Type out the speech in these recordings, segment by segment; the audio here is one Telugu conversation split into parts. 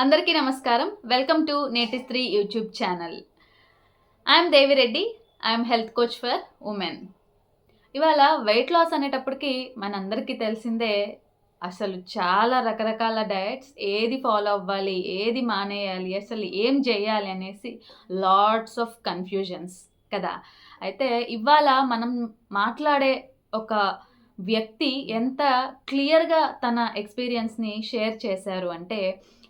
అందరికీ నమస్కారం. Welcome to Neti Stree YouTube channel I'm Devireddy I'm health coach for women ఇవాళ వెయిట్ లాస్ అనేటప్పటికి మనందరికీ తెలిసిందే అసలు చాలా రకరకాల డయట్స్ ఏది ఫాలో అవ్వాలి ఏది మానేయాలి అసలు ఏం చేయాలి అనేసి లాట్స్ ఆఫ్ కన్ఫ్యూజన్స్ కదా. అయితే ఇవాళ మనం మాట్లాడే ఒక వ్యక్తి ఎంత క్లియర్గా తన ఎక్స్పీరియన్స్ని షేర్ చేశారు అంటే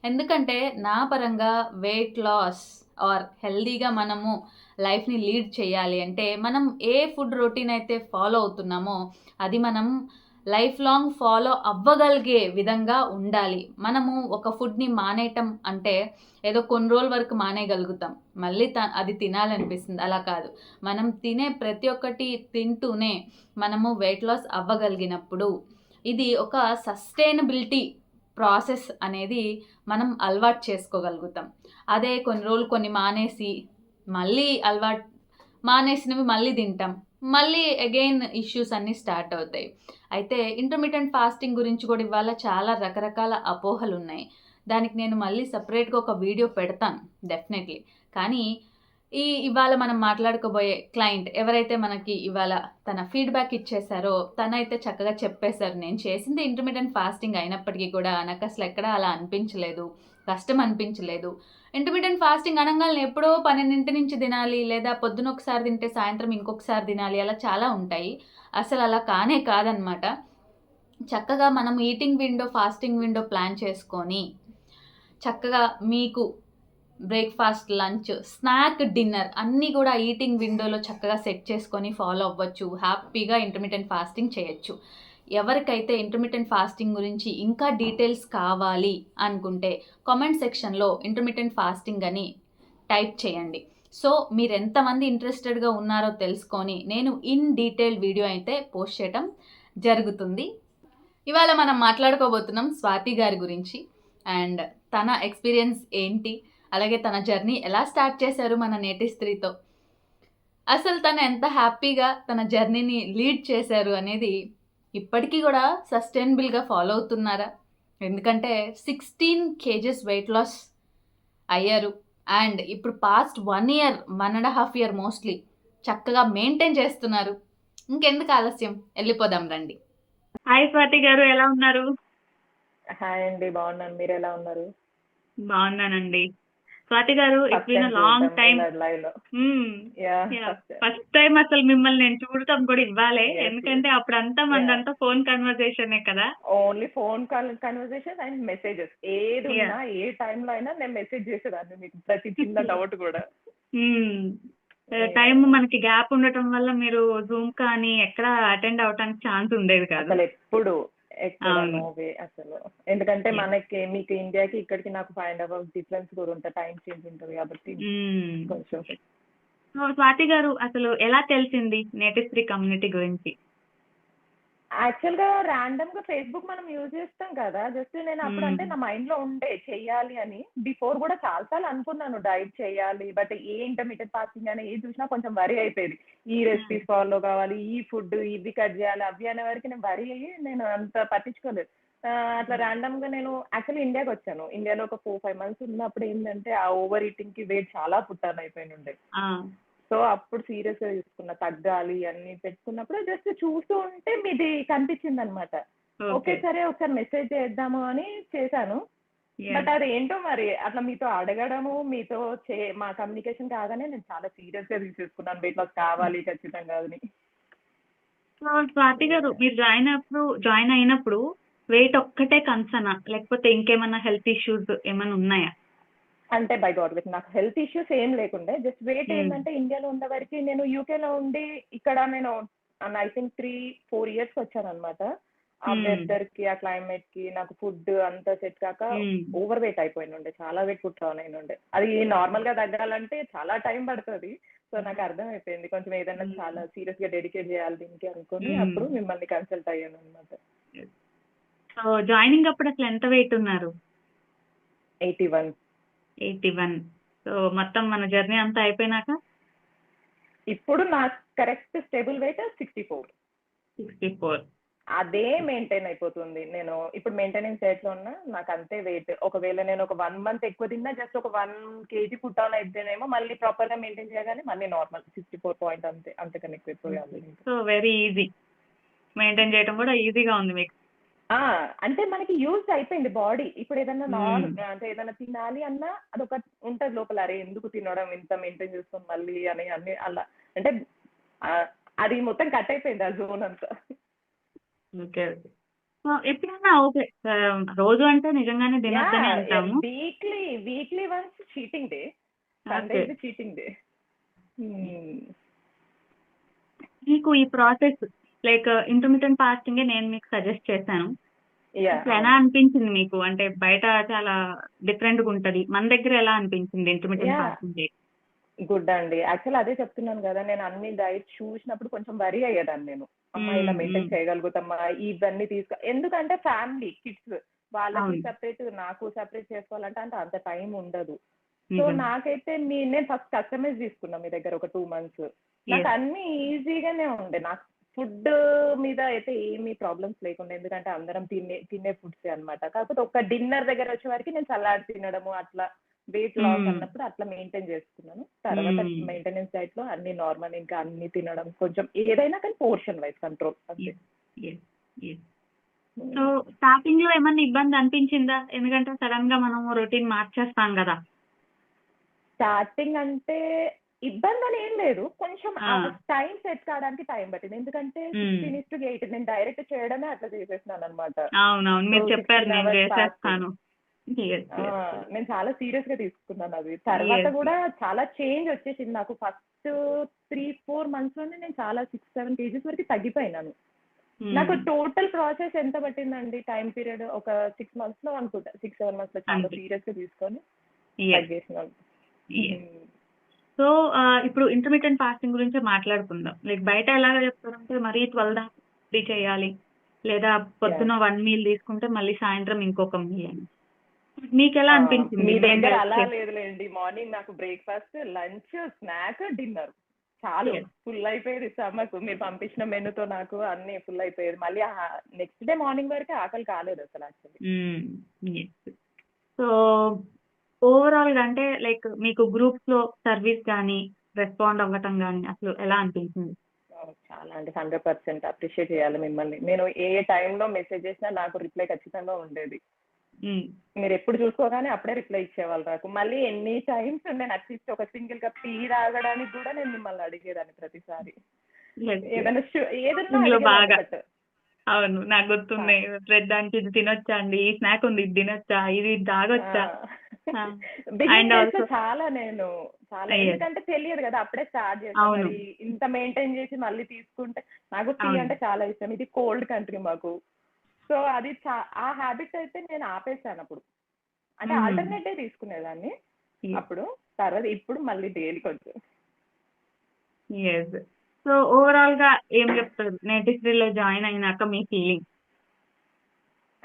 ఎందుకంటే నా పరంగా వెయిట్ లాస్ ఆర్ హెల్దీగా మనము లైఫ్ని లీడ్ చేయాలి అంటే మనం ఏ ఫుడ్ రొటీన్ అయితే ఫాలో అవుతున్నామో అది మనం లైఫ్ లాంగ్ ఫాలో అవ్వగలిగే విధంగా ఉండాలి. మనము ఒక ఫుడ్ని మానేయటం అంటే ఏదో కొన్ని రోజుల వరకు మానేయగలుగుతాం. మళ్ళీ త అది తినాలనిపిస్తుంది. అలా కాదు. మనం తినే ప్రతి ఒక్కటి తింటూనే మనము వెయిట్ లాస్ అవ్వగలిగినప్పుడు ఇది ఒక సస్టైనబిలిటీ ప్రాసెస్ అనేది మనం అలవాటు చేసుకోగలుగుతాం. అదే కొన్ని రోజులు కొన్ని మానేసి మళ్ళీ అలవాటు మానేసినవి మళ్ళీ తింటాం. మళ్ళీ అగైన్ ఇష్యూస్ అన్నీ స్టార్ట్ అవుతాయి. అయితే ఇంటర్మీడియట్ ఫాస్టింగ్ గురించి కూడా ఇవాళ చాలా రకరకాల అపోహలు ఉన్నాయి దానికి నేను మళ్ళీ సపరేట్గా ఒక వీడియో పెడతాను డెఫినెట్లీ కానీ ఈ ఇవాళ మనం మాట్లాడుకోబోయే క్లయింట్ ఎవరైతే మనకి ఇవాళ తన ఫీడ్బ్యాక్ ఇచ్చేసారో తనైతే చక్కగా చెప్పేశారు. నేను చేసింది ఇంటర్మీడియట్ ఫాస్టింగ్ అయినప్పటికీ కూడా నాకు అసలు ఎక్కడ అలా అనిపించలేదు. కష్టం అనిపించలేదు. ఇంటర్మీడియట్ ఫాస్టింగ్ అనగానే ఎప్పుడో పన్నెండింటి నుంచి తినాలి లేదా పొద్దున ఒకసారి తింటే సాయంత్రం ఇంకొకసారి తినాలి అలా చాలా ఉంటాయి. అసలు అలా కానే కాదనమాట. చక్కగా మనం eating window fasting window plan చేసుకొని చక్కగా మీకు బ్రేక్ఫాస్ట్ లంచ్ స్నాక్ డిన్నర్ అన్నీ కూడా ఈటింగ్ విండోలో చక్కగా సెట్ చేసుకొని ఫాలో అవ్వచ్చు. హ్యాపీగా ఇంటర్మీడియట్ ఫాస్టింగ్ చేయొచ్చు. ఎవరికైతే ఇంటర్మీడియట్ ఫాస్టింగ్ గురించి ఇంకా డీటెయిల్స్ కావాలి అనుకుంటే కామెంట్ సెక్షన్లో ఇంటర్మీడియట్ ఫాస్టింగ్ అని టైప్ చేయండి. సో మీరు ఎంతమంది ఇంట్రెస్టెడ్గా ఉన్నారో తెలుసుకొని నేను ఇన్ డీటెయిల్ వీడియో అయితే పోస్ట్ చేయడం జరుగుతుంది. ఇవాళ మనం మాట్లాడుకోబోతున్నాం స్వాతి గారి గురించి. అండ్ తన ఎక్స్పీరియన్స్ ఏంటి? అలాగే తన జర్నీ ఎలా స్టార్ట్ చేశారు మన నేటి స్త్రీతో. అసలు తను ఎంత హ్యాపీగా తన జర్నీని లీడ్ చేశారు అనేది ఇప్పటికీ కూడా సస్టైనబుల్గా ఫాలో అవుతున్నారా? ఎందుకంటే సిక్స్టీన్ కేజెస్ వెయిట్ లాస్ అయ్యారు. అండ్ ఇప్పుడు past one year one and half year mostly చక్కగా మెయింటైన్ చేస్తున్నారు. ఇంకెందుకు ఆలస్యం? వెళ్ళిపోదాం రండి. హాయ్ స్వాతి గారు ఎలా ఉన్నారు? హాయ్ అండి బాగున్నాను. మీరు ఎలా ఉన్నారు? బాగున్నానండి. స్వాతి గారు it's been long time first time అసలు మిమ్మల్ని నేను చూడటం కూడా ఇవ్వాలి. ఎందుకంటే అప్పుడంతా మనదంతా ఫోన్ కన్వర్సేషనే కదా. Only phone call conversation and messages ఏది. ఉన్నా ఏ time లో అయినా నేను మెసేజ్ చేసేదాన్ని మీకు ప్రతి చిన్న డౌట్ కూడా. టైం మనకి గ్యాప్ ఉండటం వల్ల మీరు జూమ్ కానీ ఎక్కడ అటెండ్ అవటానికి ఛాన్స్ ఉండేది కాదు. ఎప్పుడు ఎక్కడ అసలు ఎందుకంటే. మనకి మీకు ఇండియాకి ఇక్కడికి నాకు ఫైవ్ అండ్ అవర్స్ డిఫరెన్స్ కూడా ఉంటుంది టైం చేంజ్ ఉంటుంది కాబట్టి. కొంచెం స్వాతి గారు అసలు ఎలా తెలిసింది నేటివ్ స్త్రీ కమ్యూనిటీ గురించి యాక్చువల్గా ర్యాండమ్గా ఫేస్బుక్ మనం యూజ్ చేస్తాం కదా! జస్ట్ నేను అప్పుడు. అంటే నా మైండ్లో ఉండే చెయ్యాలి అని బిఫోర్ కూడా చాలా సార్లు అనుకున్నాను డైట్ చేయాలి బట్ ఏ ఇంటర్మీడియట్ ఫాస్టింగ్ అని ఏది చూసినా కొంచెం వరి అయిపోయేది. ఈ రెసిపీస్ ఫాలో కావాలి ఈ ఫుడ్ ఇవి కట్ చేయాలి అవి అనే వరకు నేను వరి అయ్యి నేను అంత పట్టించుకోలేదు. అట్లా ర్యాండమ్గా నేను యాక్చువల్లీ ఇండియాకి వచ్చాను. ఇండియాలో ఒక ఫోర్ ఫైవ్ మంత్స్ ఉన్నప్పుడు ఏంటంటే ఆ ఓవర్ ఈటింగ్కి వెయిట్ చాలా పుట్టాను అయిపోయి ఉండే సో అప్పుడు సీరియస్గా తీసుకున్నా తగ్గాలి అన్ని పెట్టుకున్నప్పుడు జస్ట్ చూస్తూ ఉంటే మీది కనిపించింది అనమాట ఓకే సరే ఒకసారి మెసేజ్ చేద్దాము అని చేశాను. బట్ అది ఏంటో మరి అట్లా మీతో అడగడము మీతో చే మా కమ్యూనికేషన్ కాగానే నేను చాలా సీరియస్గా తీసేసుకున్నాను. వెయిట్ లాస్ కావాలి ఖచ్చితంగా అని. సో స్వాతి గారు మీరు జాయిన్ అప్పుడు జాయిన్ అయినప్పుడు వెయిట్ ఒక్కటే కన్సర్నా? లేకపోతే ఇంకేమైనా హెల్త్ ఇష్యూస్ ఏమైనా ఉన్నాయా? అంటే బై గాడ్ విత్ నాకు హెల్త్ ఇష్యూస్ ఏం లేకుండే జస్ట్ వెయిట్ Hmm. ఏంటంటే ఇండియాలో ఉన్న వరకు నేను UK లో ఉండి ఇక్కడ నేను I think three four years వచ్చాను అనమాట ఆ Hmm. వెదర్కి ఆ క్లైమేట్కి నాకు ఫుడ్ అంతా సెట్ కాక. ఓవర్ వెయిట్ అయిపోయినుండే చాలా వెయిట్ పుట్టాను అయినుండే అది నార్మల్గా తగ్గాలంటే చాలా టైం పడుతుంది సో నాకు అర్థం అయిపోయింది కొంచెం ఏదైనా Hmm. చాలా సీరియస్గా డెడికేట్ చేయాలి దీనికి అనుకుని Hmm. అప్పుడు మిమ్మల్ని కన్సల్ట్ అయ్యాను అనమాట సో జాయినింగ్ అప్పుడు అసలు ఎంత వెయిట్ ఉన్నారు eighty one eighty one so మొత్తం మన జర్నీ అంతా అయిపోయినాక? ఇప్పుడు నా correct stable weight sixty four sixty four అదే మెయింటైన్ అయిపోతుంది. నేను ఇప్పుడు మెయింటెనెన్స్ డైట్లో ఉన్నా నాకు అంతే వెయిట్ ఒకవేళ నేను ఒక వన్ మంత్ ఎక్కువ తిన్నా జస్ట్ ఒక వన్ కేజీ పుట్ ఆన్ అయితేనేమో మళ్ళీ ప్రాపర్గా మెయింటైన్ చేయగానే మళ్ళీ నార్మల్ సిక్స్టీ ఫోర్ పాయింట్ అంతే అంతకన్నా ఎక్కువ. సో వెరీ ఈజీ మెయింటైన్ చేయడం కూడా ఈజీగా ఉంది మీకు. అంటే మనకి యూజ్ అయిపోయింది బాడీ. ఇప్పుడు ఏదన్నా నాన్. అంటే ఏదన్నా తినాలి అన్నా అదొక ఉంటది లోపల. అరే ఎందుకు తినడం? ఇంత మెయింటైన్ చేస్తాం మళ్ళీ అని అన్ని అలా. అంటే అది మొత్తం కట్ అయిపోయింది ఆ జోన్ అంతా. ఓకే ఎప్పుడైనా ఓకే రోజు అంటే నిజంగానే తినొద్దనే అంటాము weekly weekly once cheating day. Sunday cheating day. మీకు ఈ ప్రాసెస్ లైక్ ఇంటర్మీడియట్ ఫాస్టింగ్ నేను మీకు సజెస్ట్ చేశాను. ఎలా అనిపించింది మీకు? అంటే బయట చాలా డిఫరెంట్గా ఉంటది. మన దగ్గర ఎలా అనిపించింది ఇంటర్మీడియట్. ఫాస్టింగ్ గుడ్ అండి. యాక్చువల్ అదే చెప్తున్నాను కదా నేను అన్ని డైట్ చూసినప్పుడు కొంచెం వరి అయ్యేదాన్ని నేను. అమ్మా ఇలా మెయింటైన్. చేయగలుగుతామా? ఇవన్నీ తీసుకో ఎందుకంటే ఫ్యామిలీ కిడ్స్ వాళ్ళకి. సెపరేట్ నాకు సెపరేట్ చేసుకోవాలంటే అంటే అంత టైం ఉండదు. సో నాకైతే మీ నేను ఫస్ట్ కస్టమైజ్ తీసుకున్నా మీ దగ్గర ఒక టూ మంత్స్ నాకు అన్ని ఈజీగానే ఉండే. నాకు ఫుడ్ మీద అయితే ఏమీ ప్రాబ్లమ్స్ లేకుండా ఎందుకంటే అందరం తినే తినే ఫుడ్స్ అన్నమాట. కాకపోతే ఒక డిన్నర్ దగ్గర వచ్చే వరకు నేను సలాడ్ తినడము అట్లా వెయిట్ లాస్. అన్నప్పుడు అట్లా మెయింటైన్ చేసుకున్నాను. తర్వాత. మెయింటెనెన్స్ డైట్లో అన్ని నార్మల్ ఇంకా అన్ని తినడం కొంచెం ఏదైనా కానీ పోర్షన్ వైజ్ కంట్రోల్ అంతే. సో స్టార్టింగ్లో ఏమన్నా ఇబ్బంది అనిపించిందా? ఎందుకంటే సడన్గా మనం రొటీన్ మార్చేస్తాం కదా. స్టార్టింగ్ అంటే ఇబ్బంది అని ఏం లేదు కొంచెం. టైం సెట్ కావడానికి టైం పట్టింది. ఎందుకంటే. సిక్స్టీన్ ఇస్ టు ఎయిట్ నేను డైరెక్ట్ చేయడమే అట్లా చేసేసినాను అనమాట అవునవును. మీరు So, చెప్పారు 16 నేను చేసేస్తాను. చాలా సీరియస్గా తీసుకున్నాను అది. తర్వాత. కూడా చాలా చేంజ్ వచ్చేసింది నాకు. ఫస్ట్ త్రీ ఫోర్ మంత్స్లోనే నేను చాలా సిక్స్ సెవెన్ కేజీస్ వరకు తగ్గిపోయినాను. నాకు టోటల్ ప్రాసెస్ ఎంత పట్టిందండి? టైం పీరియడ్ ఒక సిక్స్ మంత్స్లో అనుకుంటా. సిక్స్ సెవెన్ మంత్స్లో చాలా. సీరియస్గా తీసుకొని తగ్గేసినాను. సో ఇప్పుడు ఇంటర్మీడియట్ ఫాస్టింగ్ గురించి మాట్లాడుకుందాం. లైక్ బయట ఎలాగ చెప్తారంటే మరీ ట్వెల్వ్ దాకా free చేయాలి. లేదా పొద్దున వన్ మీల్ తీసుకుంటే మళ్ళీ సాయంత్రం ఇంకొక మీల్ అని. మీకు ఎలా అనిపించింది? అలా? లేదులేండి. మార్నింగ్ నాకు బ్రేక్ఫాస్ట్ లంచ్ స్నాక్ డిన్నర్ చాలు. ఫుల్ అయిపోయేది స్టమక్ మీరు పంపించిన మెనూతో నాకు అన్ని ఫుల్ అయిపోయేది. మళ్ళీ నెక్స్ట్ డే మార్నింగ్ వరకు ఆకలి కాలేదు అసలు యాక్చువల్లీ సో ఓవరాల్గా అంటే లైక్ మీకు గ్రూప్స్లో సర్వీస్ కానీ రెస్పాండ్ అవ్వటం కానీ అసలు ఎలా అనిపించింది? చాలా అంటే హండ్రెడ్ పర్సెంట్ అప్రిషియేట్ చేయాలి మిమ్మల్ని. నేను ఏ టైంలో మెసేజ్ చేసినా నాకు రిప్లై ఖచ్చితంగా ఉండేది. మీరు ఎప్పుడు చూసుకోగానే అప్పుడే రిప్లై ఇచ్చేవాళ్ళు నాకు. మళ్ళీ ఎన్ని టైమ్స్ నేను అట్లీస్ట్ ఒక సింగిల్ కప్ టీ తాగడానికి కూడా నేను మిమ్మల్ని అడిగేదాన్ని ప్రతిసారి. ఏదైనా ఏదైనా అవును నాకు గుర్తుంది. బ్రెడ్ ఇది తినొచ్చా అండి? ఈ స్నాక్ ఉంది ఇది తినొచ్చా? ఇది తాగొచ్చా? చాలా నేను చాలా. ఎందుకంటే తెలియదు కదా అప్పుడే స్టార్ట్. మరి ఇంత మెయింటైన్ చేసి మళ్ళీ తీసుకుంటే నాకు టీ. అంటే చాలా ఇష్టం ఇది కోల్డ్ కంట్రీ మాకు సో అది ఆ హ్యాబిట్ అయితే నేను ఆపేసాను అప్పుడు అంటే. ఆల్టర్నేటే తీసుకునేదాన్ని. అప్పుడు తర్వాత ఇప్పుడు మళ్ళీ డైలీ కొంచెం సో ఓవరాల్గా ఏం చెప్తారు నేటిస్ట్రీలో జాయిన్ అయినాక మీ ఫీలింగ్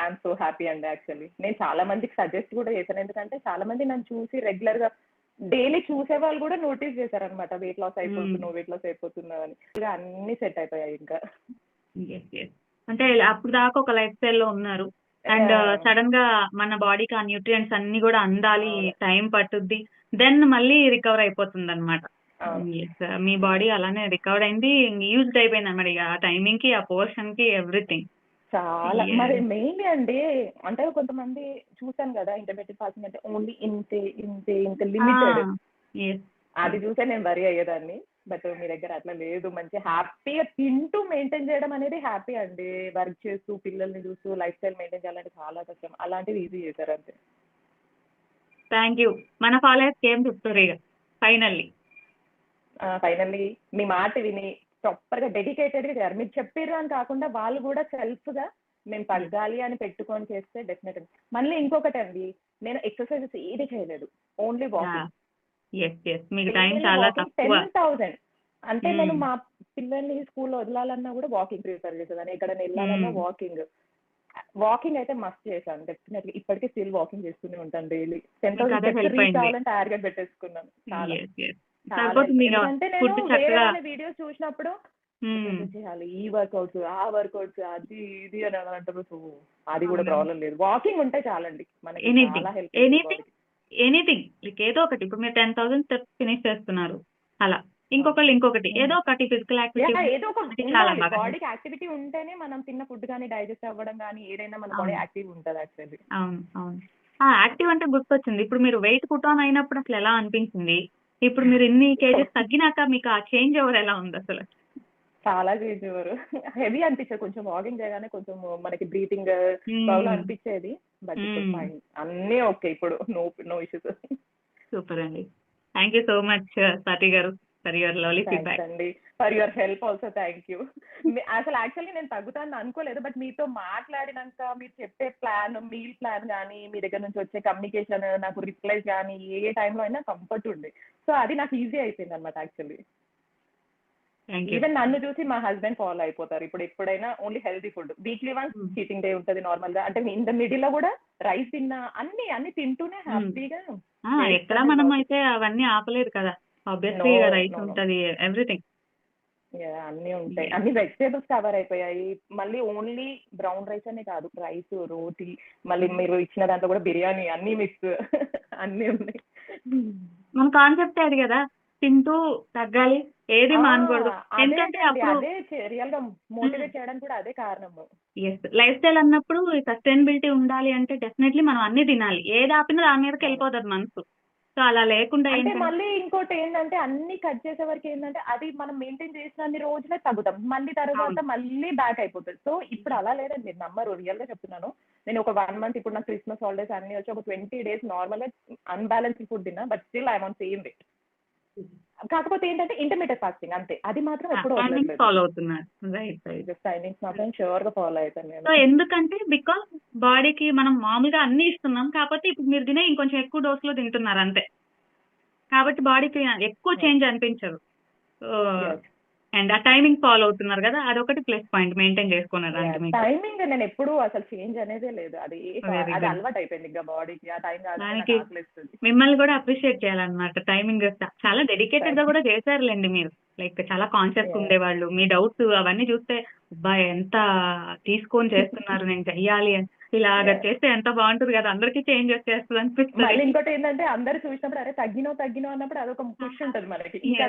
ఐఎమ్ సో హ్యాపీ అండి యాక్చువల్లీ నేను చాలా మందికి సజెస్ట్ కూడా చేశాను. ఎందుకంటే చాలా మంది నన్ను చూసి రెగ్యులర్గా డైలీ చూసే వాళ్ళు కూడా నోటీస్ చేశారనమాట వెయిట్ లాస్ అయిపోతున్నావు వెయిట్ లాస్ అయిపోతున్నావు అని. అన్ని సెట్ అయిపోయాయి ఇంకా. అంటే అప్పుడు దాకా ఒక లైఫ్ స్టైల్లో ఉన్నారు. అండ్. సడన్గా మన బాడీకి ఆ న్యూట్రియంట్స్ అన్ని కూడా అందాలి. టైం పట్టుద్ది. దెన్ మళ్ళీ రికవర్ అయిపోతుంది అనమాట అవును. మీ బాడీ అలానే రికవర్ అయింది యూజ్డ్ అయిపోయింది అనమాట ఇక ఆ టైమింగ్కి ఆ పోర్షన్కి ఎవ్రీథింగ్ చాలా. మరి మెయిన్లీ అండి అంటే కొంతమంది చూసాను కదా ఇంటర్మీడియట్ పాసింగ్ అంటే ఓన్లీ ఇంతే ఇంతే ఇంత లిమిటెడ్ అది చూసే నేను వరి అయ్యేదాన్ని బట్ మీ దగ్గర అట్లా లేదు. మంచి హ్యాపీగా తింటూ మెయింటైన్ చేయడం అనేది హ్యాపీ అండి. వర్క్ చేస్తూ పిల్లల్ని చూస్తూ లైఫ్ స్టైల్ మెయింటైన్ చేయాలంటే చాలా కష్టం. అలాంటివి ఈజీ చేశారు అంతే. థ్యాంక్ యూ మన ఫాలోయర్స్ ఏం చెప్తారు ఇక? ఫైనల్లీ ఫైనల్లీ మీ మాట విని ప్రాపర్గా డెడికేటెడ్గా చేయాలి. మీరు చెప్పారు అని కాకుండా వాళ్ళు కూడా సెల్ఫ్గా మేము తగ్గాలి అని పెట్టుకొని చేస్తే డెఫినెట్ మళ్ళీ ఇంకొకటి అండి నేను ఎక్సర్సైజెస్ ఏది చేయలేదు ఓన్లీ వాకింగ్ టెన్ థౌసండ్ అంటే Hmm. నేను మా పిల్లల్ని స్కూల్లో వదలాలన్నా కూడా వాకింగ్ ప్రిఫర్ చేసేదాన్ని. ఎక్కడైనా వెళ్ళాలన్నా Hmm. వాకింగ్ వాకింగ్ అయితే మస్ట్ చేశాను డెఫినెట్ ఇప్పటికీ స్టిల్ వాకింగ్ చేస్తూనే ఉంటాను daily ten thousand reach target పెట్టేసుకున్నాను నేను చక్కగా వీడియోస్ చూసినప్పుడు. చేయాలి? ఈ వర్కౌట్స్ ఆ వర్కౌట్స్ అది ఇది అని అంటారు అది కూడా? ప్రాబ్లం లేదు. వాకింగ్ ఉంటే చాలండి. మనకి. చాలా హెల్ప్ Anything. ఎనీథింగ్. లైక్ ఏదో ఒకటి. ఇప్పుడు మీరు టెన్ థౌసండ్ స్టెప్స్ ఫినిష్ చేస్తున్నారు. అలా. ఇంకొకళ్ళు ఇంకొకటి. ఏదో ఒకటి ఫిజికల్ యాక్టివిటీ ఏదో ఒక బాడీకి యాక్టివిటీ ఉంటేనే మనం తిన్న ఫుడ్ కానీ డైజెస్ట్ అవ్వడం కానీ ఏదైనా మన బాడీ. యాక్టివ్ ఉంటుంది యాక్చువల్లీ. అవును. అవును. యాక్టివ్ అంటే గుర్తొచ్చింది. ఇప్పుడు మీరు వెయిట్ పుట్ ఆన్ అయినప్పుడు అసలు ఎలా అనిపించింది? ఇప్పుడు మీరు ఇన్ని కేజెస్ తగ్గినాక మీకు ఆ చేంజ్ ఓవర్ ఎలా ఉంది అసలు? చాలా చేంజ్ ఎవరు హెవీ అనిపించేది. కొంచెం వాకింగ్ చేయగానే కొంచెం మనకి బ్రీతింగ్ అనిపించేది. బట్ అన్నీ ఓకే. ఇప్పుడు నో నో ఇష్యూస్. సూపర్ అండి. Thank you so much Swathi గారు. For your lovely feedback. అండి. For your help also thank you అసలు యాక్చువల్లీ నేను తగ్గుతాను అనుకోలేదు బట్ మీతో మాట్లాడినాక మీరు చెప్పే ప్లాన్ మీల్ ప్లాన్ కానీ మీ దగ్గర నుంచి వచ్చే కమ్యూనికేషన్ నాకు రిప్లైస్ కానీ ఏ టైంలో అయినా కంఫర్ట్ ఉంది సో అది నాకు ఈజీ అయిపోయింది అనమాట యాక్చువల్లీ ఈవెన్ నన్ను చూసి మా హస్బెండ్ ఫాలో అయిపోతారు. ఇప్పుడు ఎప్పుడైనా only healthy food weekly once. Cheating day ఉంటుంది నార్మల్గా. అంటే ఇన్ ద మిడిల్లో కూడా రైస్ తిన్నా అన్ని అన్ని తింటూనే హ్యాపీగా ఎక్కడ మనం అయితే అవన్నీ ఆపలేదు కదా. Obviously rice. ఉంటది ఎవ్రీథింగ్ అన్ని ఉంటాయి. అన్ని వెజిటేబుల్స్ కవర్ అయిపోయాయి. మళ్ళీ ఓన్లీ బ్రౌన్ రైస్ అనే కాదు రైస్ రోటీ మళ్ళీ మీరు ఇచ్చిన దాంట్లో కూడా బిర్యానీ అన్ని మిక్స్ అన్ని ఉన్నాయి. మన కాన్సెప్ట్ అది కదా? తింటూ తగ్గాలి ఏది మానకూడదు. ఎందుకంటే అప్పుడు అదే రియల్గా మోటివేట్ చేయడానికి కూడా అదే కారణము. ఎస్ లైఫ్ స్టైల్ అన్నప్పుడు సస్టైనబిలిటీ ఉండాలి అంటే డెఫినెట్లీ మనం అన్ని తినాలి. ఏది ఆపినా దాని మీదకి వెళ్ళిపోతుంది మనసు. సో అలా లేకుండా అంటే మళ్ళీ ఇంకోటి ఏంటంటే అన్ని కట్ చేసే వరకు ఏంటంటే అది మనం మెయింటైన్ చేసిన అన్ని రోజులే తగ్గుతాం. మళ్ళీ తర్వాత. మళ్ళీ బ్యాక్ అయిపోతుంది. సో ఇప్పుడు అలా లేదండి. మీరు నమ్మరు. రియల్గా చెప్తున్నాను. నేను ఒక వన్ మంత్ ఇప్పుడు నాకు క్రిస్మస్ హాలిడేస్ అన్ని వచ్చి ఒక ట్వంటీ డేస్ నార్మల్గా అన్బ్యాలెన్స్డ్ ఫుడ్ తిన్నా but still I on same weight కాకపోతే ఏంటంటే ఇంటర్మీడియట్ ఫాస్టింగ్ అంతే. అది మాత్రం ఎప్పుడు ఫాలో అవుతున్నారు. రైట్ రైట్ టైమింగ్స్ మాత్రం షూర్గా ఫాలో అవుతాను సో ఎందుకంటే బికాస్ బాడీకి మనం మామూలుగా అన్ని ఇస్తున్నాం కాకపోతే ఇప్పుడు మీరు తినే ఇంకొంచెం ఎక్కువ డోస్లో తింటున్నారు అంతే. కాబట్టి బాడీకి ఎక్కువ చేంజ్ అనిపించదు. అండ్ ఆ టైమింగ్ ఫాలో అవుతున్నారు కదా అదొకటి ప్లస్ పాయింట్ మెయింటైన్ చేసుకున్నారు టైమింగ్ నేను ఎప్పుడు అసలు చేంజ్ అనేదే లేదు. అది. అలవాటు అయిపోయింది ఇంకా బాడీకి ఆ టైం దానికి- మిమ్మల్ని కూడా అప్రిషియేట్ చేయాలన్నమాట. టైమింగ్ చాలా డెడికేటెడ్గా కూడా చేశారులేండి మీరు. లైక్ చాలా కాన్షియస్. ఉండేవాళ్ళు. మీ డౌట్స్ అవన్నీ చూస్తే అబ్బా ఎంత తీసుకొని చేస్తున్నారు? నేను చెయ్యాలి అని. ఇలాగ. చేస్తే ఎంత బాగుంటుంది కదా అందరికీ చేంజ్ వచ్చేస్తుంది అనిపిస్తుంది. ఇంకోటి ఏంటంటే అందరు చూసినప్పుడు అరే తగ్గినో తగ్గినో అన్నప్పుడు అదొక పుష్ ఉంటది మనకి. ఇంకా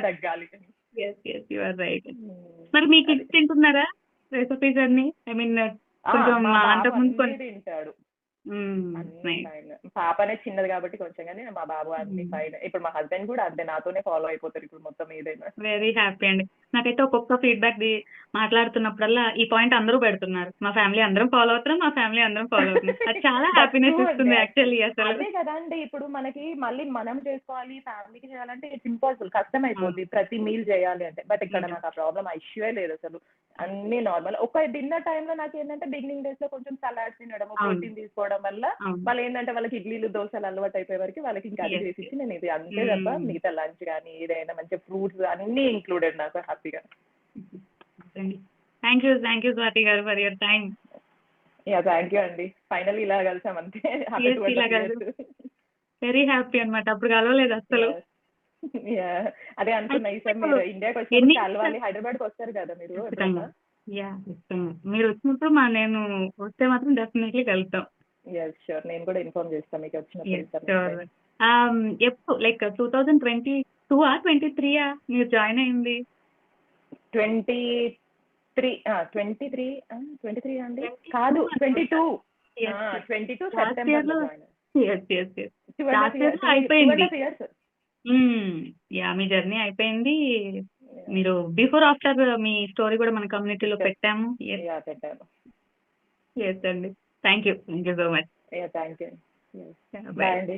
రైట్ మరి మీకు తింటున్నారా? రెసిపీస్ అన్ని? ఐ మీన్ కొంచెం అంతకుముందు తింటాడు. Fine. పాపనే చిన్నది కాబట్టి కొంచెం కానీ మా బాబు అన్ని Hmm. ఫైన్ ఇప్పుడు మా హస్బెండ్ కూడా అంతే నాతోనే ఫాలో అయిపోతారు ఇప్పుడు మొత్తం ఏదైనా. వెరీ హ్యాపీ అండి. నాకైతే ఒక్కొక్క ఫీడ్బ్యాక్ ది మాట్లాడుతున్నప్పుడల్లా ఈ పాయింట్ అందరూ పెడుతున్నారు. మా ఫ్యామిలీ అందరం ఫాలో అవుతున్నాం మా ఫ్యామిలీ అందరం ఫాలో అవుతున్నాం. అది చాలా హ్యాపీనెస్ ఇస్తుంది. యాక్చువల్లీ అసలు. అదే కదండి ఇప్పుడు మనకి మళ్ళీ మనం చేసుకోవాలి ఫ్యామిలీకి చేయాలంటే ఇట్స్ ఇంపాసిబుల్ కష్టం అయిపోద్ది ప్రతి మీల్ చేయాలి అంటే. బట్ ఇక్కడ Yeah. నాకు ఆ ప్రాబ్లం ఇష్యూ లేదు అసలు. అన్ని నార్మల్ ఒక డిన్నర్ టైంలో నాకు ఏంటంటే బిగినింగ్ డేస్లో కొంచెం సలాడ్ తినడం. ప్రోటీన్ తీసుకోవడం వల్ల వాళ్ళు ఏంటంటే వాళ్ళకి ఇడ్లీలు దోశలు అలవాటు అయిపోయే వరకు వాళ్ళకి ఇంకా అది చేసి నేను ఇది అంతే Mm. తప్ప మిగతా లంచ్ కానీ ఏదైనా మంచి ఫ్రూట్స్ అన్ని ఇంక్లూడెడ్ నాకు. హ్యాపీగా thank you thank you Swathi గారు for your time ya thank you అండి. ఫైనల్ ఇలా కలిసాం అంతే. After Yes, 12 ఇలా years. కలిసాం. వెరీ హ్యాపీ అన్నమాట. అప్పుడు కలవలేదు అసలు. అదే అనుకున్నా ఈసారి మీరు ఇండియాకి వచ్చినప్పుడు కలవాలి. హైదరాబాద్కి వస్తారు కదా మీరు యా మీరు వచ్చినప్పుడు మా నేను వస్తే మాత్రం డెఫినెట్లీ కలుద్దాం. ఎస్ షూర్ నేను కూడా ఇన్ఫార్మ్ చేస్తాను మీకు వచ్చినప్పుడు. Um, ఎప్పుడు like two thousand twenty two ఆ ట్వంటీ త్రీ ఆ మీరు జాయిన్ అయింది twenty three twenty three twenty three అండి? 22 కాదు twenty two. Twenty two September అయిపోయింది. యా మీ జర్నీ అయిపోయింది. మీరు బిఫోర్ ఆఫ్టర్ మీ స్టోరీ కూడా మన కమ్యూనిటీలో. పెట్టాము. యా పెట్టాను ఎస్ అండి. Thank you thank you so much thank you bye bye అండి.